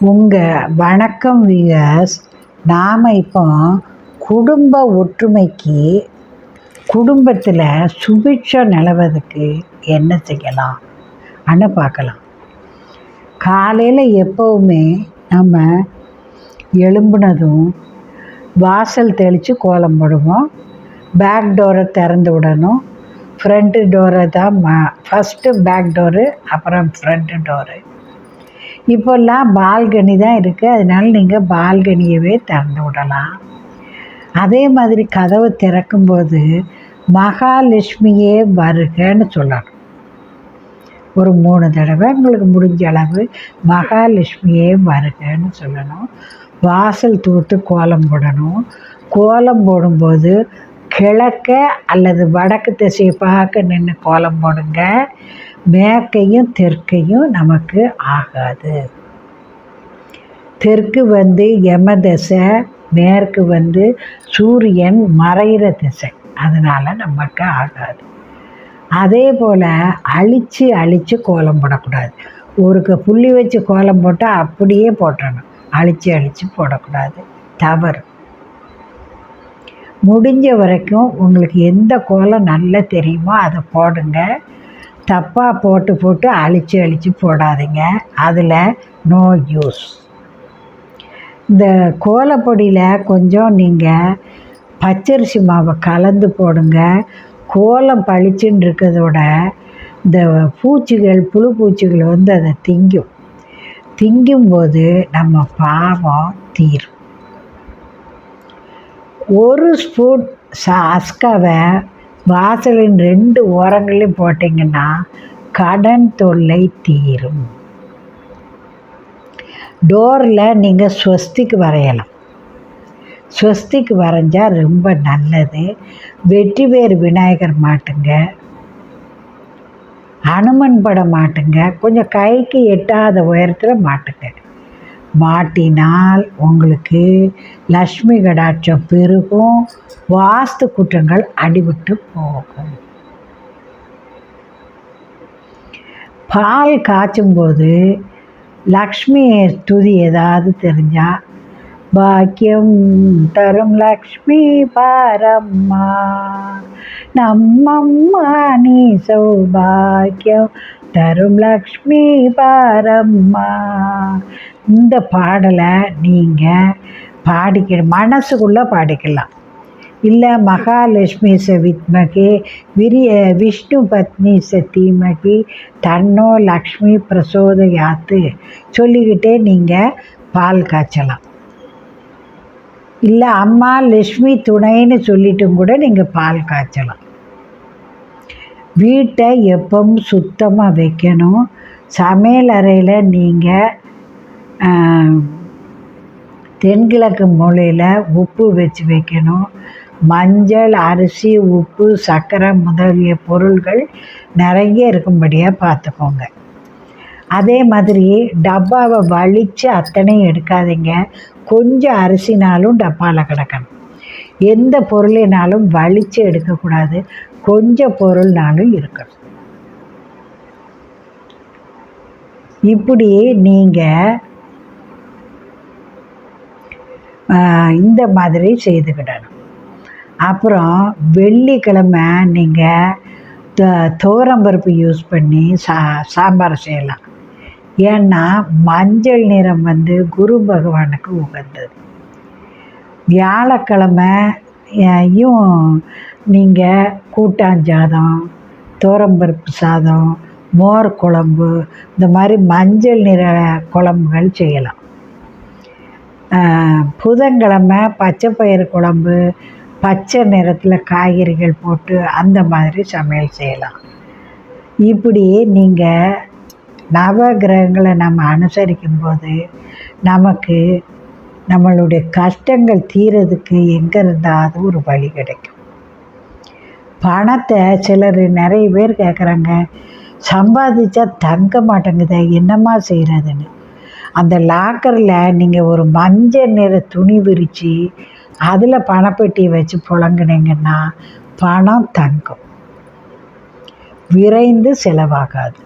உங்கள் வணக்கம் வியர்ஸ் நாம் இப்போ குடும்ப ஒற்றுமைக்கு குடும்பத்தில் சுபிட்சம் நிலவதுக்கு என்ன செய்யலாம்? அன்னு பார்க்கலாம். காலையில் எப்போவுமே நம்ம எழும்புனதும் வாசல் தெளித்து கோலம் போடுவோம். பேக் டோரை திறந்து விடணும். ஃப்ரண்ட்டு டோரை தான் ம ஃபஸ்ட்டு பேக் டோரு அப்புறம் ஃப்ரண்ட்டு டோரு இப்போல்லாம் பால்கனி தான் இருக்குது அதனால நீங்கள் பால்கனியவே திறந்து விடலாம். அதே மாதிரி கதவு திறக்கும்போது மகாலட்சுமியே வருகன்னு சொல்லணும். ஒரு மூணு தடவை உங்களுக்கு முடிஞ்ச அளவு மகாலட்சுமியே வருகன்னு சொல்லணும். வாசல் தூத்து கோலம் போடணும். கோலம் போடும்போது கிழக்க அல்லது வடக்கு திசையை பார்க்க நின்று கோலம் போடுங்க. மேற்கையும் தெற்கையும் நமக்கு ஆகாது. தெற்கு வந்து யம திசை மேற்கு வந்து சூரியன் மறைகிற திசை. அதனால் நமக்கு ஆகாது. அதே போல் அழித்து அழித்து கோலம் போடக்கூடாது. ஒருக்கு புள்ளி வச்சு கோலம் போட்டால் அப்படியே போட்டணும். அழித்து அழித்து போடக்கூடாது. தவறு. முடிஞ்ச வரைக்கும் உங்களுக்கு எந்த கோலம் நல்லா தெரியுமோ அதை போடுங்க. தப்பாக போட்டு போட்டு அழித்து அழித்து போடாதீங்க. அதில் நோ யூஸ் இந்த கோலப்பொடியில் கொஞ்சம் நீங்கள் பச்சரிசி மாவை கலந்து போடுங்க. கோலம் பளிச்சுன்னு இருக்கிறதோட இந்த பூச்சிகள் புழு பூச்சிகள் வந்து அதை திங்கும். திங்கும்போது நம்ம பாவம் தீரும். ஒரு ஸ்பூன் ச அஸ்காவை வாசலின் ரெண்டு ஓரங்களையும் போட்டிங்கன்னா கடன் தொல்லை தீரும். டோரில் நீங்கள் ஸ்வஸ்திக்கு வரையலாம். ஸ்வஸ்திக்கு வரைஞ்சால் ரொம்ப நல்லது. வெற்றிவேர் விநாயகர் மாட்டுங்க. அனுமன் படம் மாட்டுங்க. கொஞ்சம் கைக்கு எட்டாத உயரத்தில் மாட்டுங்க. மாட்டினால் உங்களுக்கு லக்ஷ்மி கடாட்சம் பெருகும். வாஸ்து குற்றங்கள் அடிபட்டு போகும். பால் காய்ச்சும்போது லக்ஷ்மி துதி ஏதாவது தெரிஞ்சால் பாக்கியம் தரும் லக்ஷ்மி பாரம்மா. நம்மம்மா நீ சௌபாக்கியம் தரும் லக்ஷ்மி பாரம்மா. இந்த பாடலை நீங்கள் பாடிக்க மனசுக்குள்ளே பாடிக்கலாம். இல்லை மகாலட்சுமி ச வித்மகே விரிய விஷ்ணு பத்னி ச தீமகி தன்னோ லக்ஷ்மி பிரசோதயாத்து சொல்லிக்கிட்டே நீங்கள் பால் காய்ச்சலாம். இல்லை அம்மா லக்ஷ்மி துணைன்னு சொல்லிட்டும் கூட நீங்கள் பால் காய்ச்சலாம். வீட்டை எப்பவும் சுத்தமாக வைக்கணும். சமையல் அறையில் நீங்கள் தென்கிழக்கு மூலையில் உப்பு வச்சு வைக்கணும். மஞ்சள் அரிசி உப்பு சர்க்கரை முதலிய பொருள்கள் நிறைய இருக்கும்படியாக பார்த்துக்கோங்க. அதே மாதிரி டப்பாவை வலித்து அத்தனையும் எடுக்காதீங்க. கொஞ்சம் அரிசினாலும் டப்பாவில் கிடக்கணும். எந்த பொருளினாலும் வலித்து எடுக்கக்கூடாது. கொஞ்சம் பொருள்னாலும் இருக்கணும். இப்படி நீங்கள் இந்த மாதிரி செய்துக்கிடணும். அப்புறம் வெள்ளிக்கிழமை நீங்கள் துவரம்பருப்பு யூஸ் பண்ணி சா சாம்பார் செய்யலாம். ஏன்னா மஞ்சள் நிறம் வந்து குரு பகவானுக்கு உகந்தது. வியாழக்கிழமையும் நீங்கள் கூட்டாஞ்சாதம் தோரம்பருப்பு சாதம் மோர் குழம்பு இந்த மாதிரி மஞ்சள் நிற குழம்புகள் செய்யலாம். புதன்கிழமை பச்சை பயிறு குழம்பு பச்சை நிறத்தில் காய்கறிகள் போட்டு அந்த மாதிரி சமையல் செய்யலாம். இப்படி நீங்கள் நவ கிரகங்களை நம்ம அனுசரிக்கும் போது நமக்கு நம்மளுடைய கஷ்டங்கள் தீரதுக்கு எங்கே இருந்தாவது ஒரு வழி கிடைக்கும். பணத்தை சிலர் நிறைய பேர் கேட்குறாங்க சம்பாதிச்சா தங்க மாட்டேங்குதே என்னம்மா செய்கிறதுன்னு அந்த லாக்கரில் நீங்கள் ஒரு மஞ்சள் நிற துணி விரித்து அதில் பணப்பெட்டியை வச்சு புழங்குனீங்கன்னா பணம் தங்கும். விரைந்து செலவாகாது.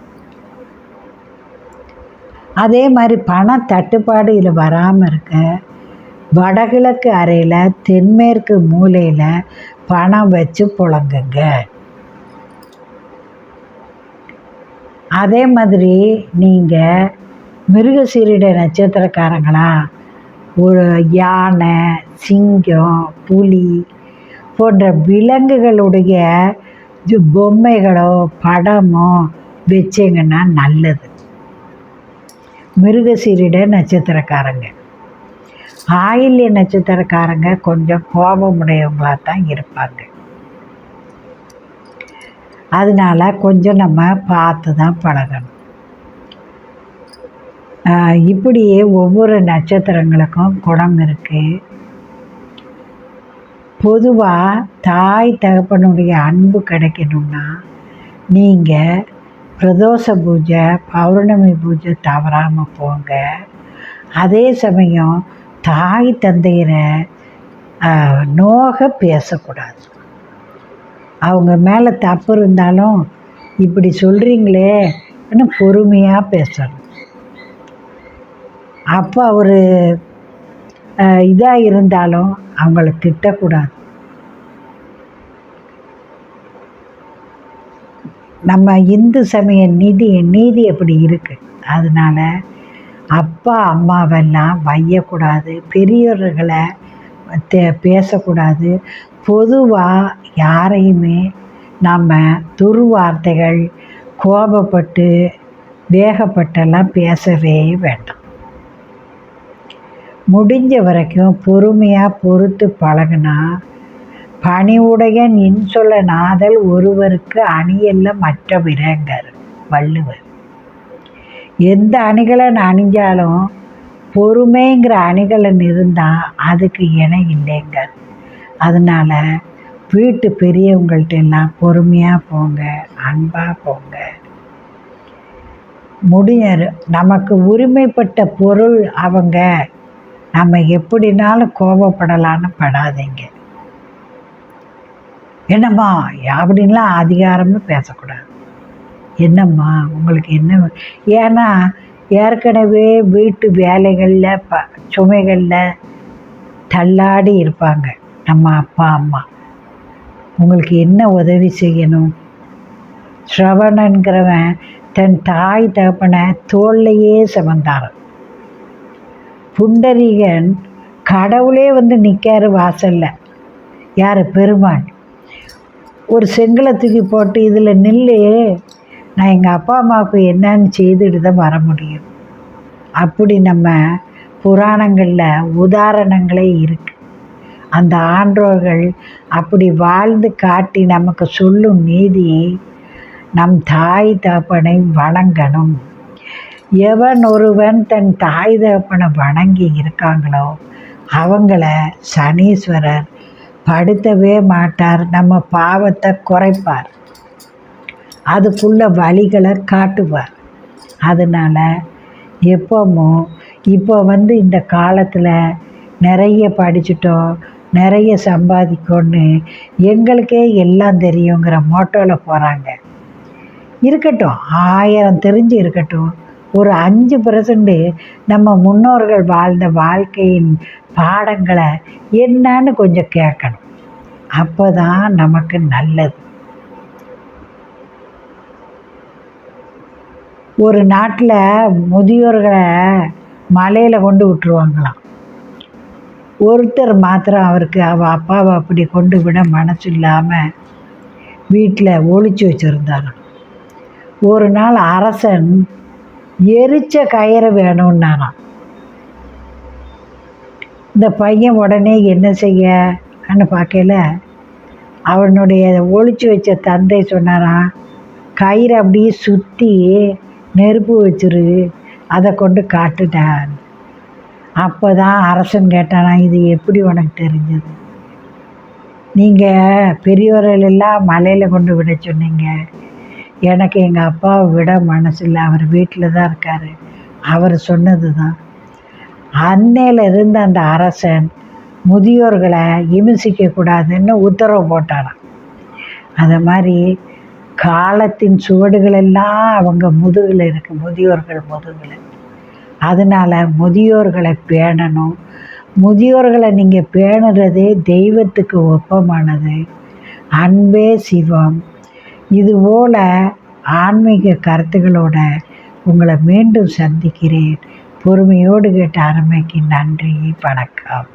அதே மாதிரி பண தட்டுப்பாடு இதில் வராமல் இருக்க வடகிழக்கு அறையில் தென்மேற்கு மூலையில் பணம் வச்சு புழங்குங்க. அதே மாதிரி நீங்கள் மிருகசீரிட நட்சத்திரக்காரங்களா? ஒரு யானை சிங்கம் புலி போன்ற விலங்குகளுடைய பொம்மைகளோ படமோ வச்சிங்கன்னா நல்லது. மிருகசீரிட நட்சத்திரக்காரங்க. ஆயில்ய நட்சத்திரக்காரங்க கொஞ்சம் கோபமுடையவங்களாக தான் இருப்பாங்க. அதனால கொஞ்சம் நம்ம பார்த்து தான் பழகணும். இப்படியே ஒவ்வொரு நட்சத்திரங்களுக்கும் குணம் இருக்குது பொதுவாக தாய் தகப்பனுடைய அன்பு கிடைக்கணும்னா நீங்கள் பிரதோஷ பூஜை பௌர்ணமி பூஜை தவறாமல் போங்க. அதே சமயம் தாய் தந்தையரை நோக பேசக்கூடாது. அவங்க மேலே தப்பு இருந்தாலும் இப்படி சொல்கிறீங்களே இன்னும் பொறுமையாக பேசணும். அப்போ அவர் இதாக இருந்தாலும் அவங்கள திட்டக்கூடாது. நம்ம இந்து சமய நீதி நீதி அப்படி இருக்குது அதனால அப்பா அம்மாவெல்லாம் வையக்கூடாது. பெரியவர்களை தே பேசக்கூடாது. பொதுவாக யாரையுமே நம்ம துர்வார்த்தைகள் கோபப்பட்டு வேகப்பட்டெல்லாம் பேசவே வேண்டாம். முடிஞ்ச வரைக்கும் பொறுமையாக பொறுத்து பழகினா பணிவுடையன் இன்சொல்ல நாதல் ஒருவருக்கு அணியல்ல மற்ற விரங்கர் வள்ளுவர். எந்த அணிகலன் அணிஞ்சாலும் பொறுமைங்கிற அணிகலன் இருந்தால் அதுக்கு இணை இல்லைங்க அதனால் வீட்டு பெரியவங்கள்ட்ட எல்லாம் பொறுமையாக போங்க அன்பாக போங்க. முடிய நமக்கு உரிமைப்பட்ட பொருள் அவங்க நம்ம எப்படினாலும் கோபப்படலான்னு படாதீங்க. என்னம்மா அப்படின்லாம் அதிகாரமும் பேசக்கூடாது. என்னம்மா உங்களுக்கு என்ன ஏன்னா ஏற்கனவே வீட்டு வேலைகளில் ப சுமைகளில் தள்ளாடி இருப்பாங்க நம்ம அப்பா அம்மா. உங்களுக்கு என்ன உதவி செய்யணும்? ஸ்ரவணன்கிறவன் தன் தாய் தகப்பனை தோல்லையே சுமந்தார் புண்டரீகன் கடவுளே வந்து நிற்காரு வாசல்ல. யார்? பெருமாள். ஒரு செங்கலை தூக்கி போட்டு இதில் நில்லு நான் எங்கள் அப்பா அம்மாவுக்கு என்னன்னு செய்துட்டு தான் வர முடியும். அப்படி நம்ம புராணங்களில் உதாரணங்களே இருக்கு. அந்த ஆன்றோர்கள் அப்படி வாழ்ந்து காட்டி நமக்கு சொல்லும் நீதி நம் தாய் தகப்பனை வணங்கணும். எவன் ஒருவன் தன் தாய் தகப்பனை வணங்கி இருக்காங்களோ அவங்கள சனீஸ்வரர் படுத்தவே மாட்டார் நம்ம பாவத்தை குறைப்பார். அதுக்குள்ள வழிகளை காட்டுவார். அதனால் எப்பவும் இப்போ வந்து இந்த காலத்தில் நிறைய படிச்சுட்டோம் நிறைய சம்பாதிக்கோன்னு எங்களுக்கே எல்லாம் தெரியுங்கிற மோட்டோவில் போகிறாங்க இருக்கட்டும் ஆயிரம் தெரிஞ்சு இருக்கட்டும் ஒரு அஞ்சு பர்சன்ட் நம்ம முன்னோர்கள் வாழ்ந்த வாழ்க்கையின் பாடங்களை என்னன்னு கொஞ்சம் கேட்கணும். அப்போ தான் நமக்கு நல்லது. ஒரு நாட்டில் முதியோர்களை மலையில் கொண்டு விட்டுருவாங்களாம். ஒருத்தர் மாத்திரம் அவருக்கு அவள் அப்பாவை அப்படி கொண்டு விட மனசு இல்லாமல் வீட்டில் ஒழிச்சு வச்சுருந்தாராம் ஒரு நாள் அரசன் எரிச்ச கயிறு வேணும்னா இந்த பையன் உடனே என்ன செய்யன்னு பார்க்கல. அவனுடைய ஒழிச்சு வச்ச தந்தை சொன்னாராம் கயிறு அப்படியே சுற்றி நெருப்பு வச்சிரு அதை கொண்டு காட்டுட்டான் அப்போ தான் அரசன் கேட்டானா இது எப்படி உனக்கு தெரிஞ்சது? நீங்கள் பெரியவர்கள் எல்லாம் மலையில் கொண்டு விட சொன்னீங்க. எனக்கு எங்கள் அப்பாவை விட மனசில்லை. அவர் வீட்டில் தான் இருக்கார். அவர் சொன்னது தான் அன்னையிலிருந்து அந்த அரசன் முதியோர்களை இமிசிக்க கூடாதுன்னு உத்தரவு போட்டாராம். அதை மாதிரி காலத்தின் சுவடுகள் எல்லாம் அவங்க முதுகில் இருக்கு. முதியோர்கள் முதுகில். அதனால் முதியோர்களை பேணணும். முதியோர்களை நீங்கள் பேணுறதே தெய்வத்துக்கு ஒப்பமானது. அன்பே சிவம். இதுபோல் ஆன்மீக கருத்துக்களோட உங்களை மீண்டும் சந்திக்கிறேன். பொறுமையோடு கேட்ட அருமைக்கு நன்றி வணக்கம்.